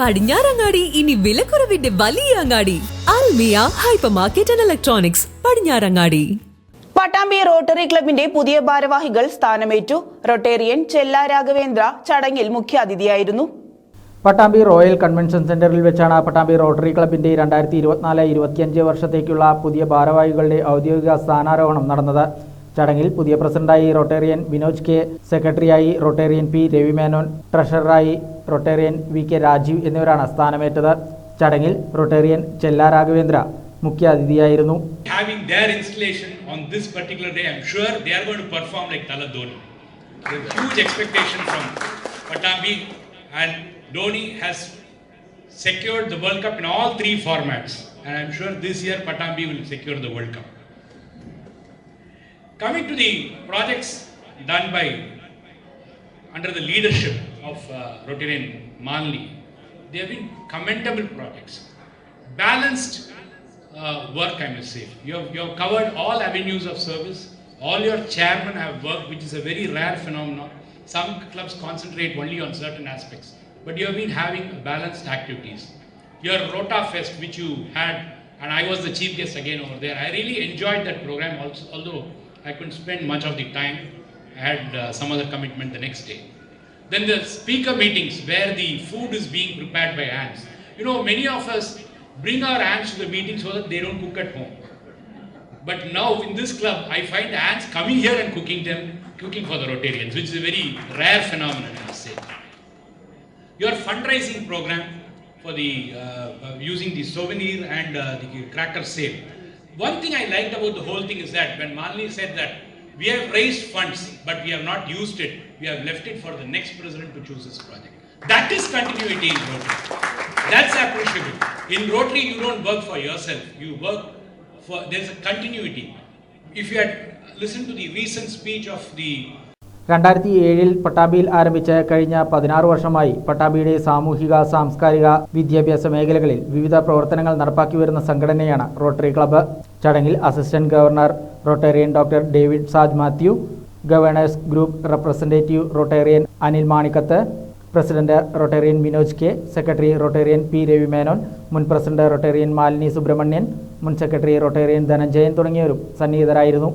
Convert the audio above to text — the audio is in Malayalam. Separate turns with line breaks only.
പടിഞ്ഞാറങ്ങാടി ഇനി വിലക്കുറവിന്റെ വലിയ അങ്ങാടി. Almiya hyper market and electronics Padinjarangadi.
Pattambi rotary ക്ലബിന്റെ പുതിയ ഭാരവാഹികൾ സ്ഥാനമേറ്റു. റൊട്ടേറിയൻ ചെല്ല രാഘവേന്ദ്ര ചടങ്ങിൽ മുഖ്യാതിഥിയായിരുന്നു.
പട്ടാമ്പി റോയൽ കൺവെൻഷൻ സെന്ററിൽ വെച്ചാണ് പട്ടാമ്പി റോട്ടറി ക്ലബിന്റെ രണ്ടായിരത്തി ഇരുപത്തിനാല് ഇരുപത്തിയഞ്ച് വർഷത്തേക്കുള്ള പുതിയ ഭാരവാഹികളുടെ ഔദ്യോഗിക സ്ഥാനാരോഹണം നടന്നത്. ചടങ്ങിൽ പുതിയ പ്രസിഡന്റായി റൊട്ടേറിയൻ വിനോജ് കെ സെക്രട്ടറിയായി റൊട്ടേറിയൻ പി രവിമേനോൻ ട്രഷററായി റൊട്ടേറിയൻ വി കെ രാജീവ് എന്നിവരാണ് സ്ഥാനമേറ്റത് ചടങ്ങിൽ റൊട്ടേറിയൻ ചെല്ല Raghavendra മുഖ്യാതിഥിയായിരുന്നു
having their installation on this particular day, I'm sure they are going to perform like Tala Dhoni. There's huge expectation from Patambi, and Dhoni has secured the World Cup in all three formats, and I'm sure this year Patambi will secure the World Cup. Coming to the projects done by under the leadership of uh, Rotarian Manli, they have been commendable projects. Balanced uh, work, I must say. You have, you have covered all avenues of service. All your chairmen have worked, which is a very rare phenomenon. Some clubs concentrate only on certain aspects, but you have been having balanced activities. Your Rota Fest, which you had, and I was the chief guest again over there. I really enjoyed that program, also, although I couldn't spend much of the time. I had uh, some other commitment the next day. Then the speaker meetings where the food is being prepared by hands. You know, many of us bring our hands to the meeting so that they don't cook at home. But now in this club, I find ants coming here and cooking them, cooking for the Rotarians, which is a very rare phenomenon, I must say. Your fundraising program for the uh, uh, using the souvenir and uh, the cracker sale. One thing I liked about the whole thing is that when Malini said that we have raised funds, but we have not used it, we have left it for the next president to choose this project. That is continuity in Rotary. That's appreciable. In Rotary, you don't work for yourself. You work for, there's a continuity. If you had listened to the recent speech of the
രണ്ടായിരത്തി ഏഴിൽ പട്ടാമ്പിയിൽ ആരംഭിച്ച കഴിഞ്ഞ പതിനാറ് വർഷമായി പട്ടാമ്പിയുടെ സാമൂഹിക സാംസ്കാരിക വിദ്യാഭ്യാസ മേഖലകളിൽ വിവിധ പ്രവർത്തനങ്ങൾ നടപ്പാക്കി വരുന്ന സംഘടനയാണ് റോട്ടറി ക്ലബ്ബ് ചടങ്ങിൽ assistant governor rotarian doctor David Saj Mathew governors group representative rotarian Anil Manikkath president rotarian Vinoj K secretary rotarian P Ravimenon മുൻ പ്രസിഡന്റ് റൊട്ടേറിയൻ മാലിനി സുബ്രഹ്മണ്യൻ മുൻ സെക്രട്ടറി റൊട്ടേറിയൻ ധനഞ്ജയൻ തുടങ്ങിയവരും സന്നിഹിതരായിരുന്നു.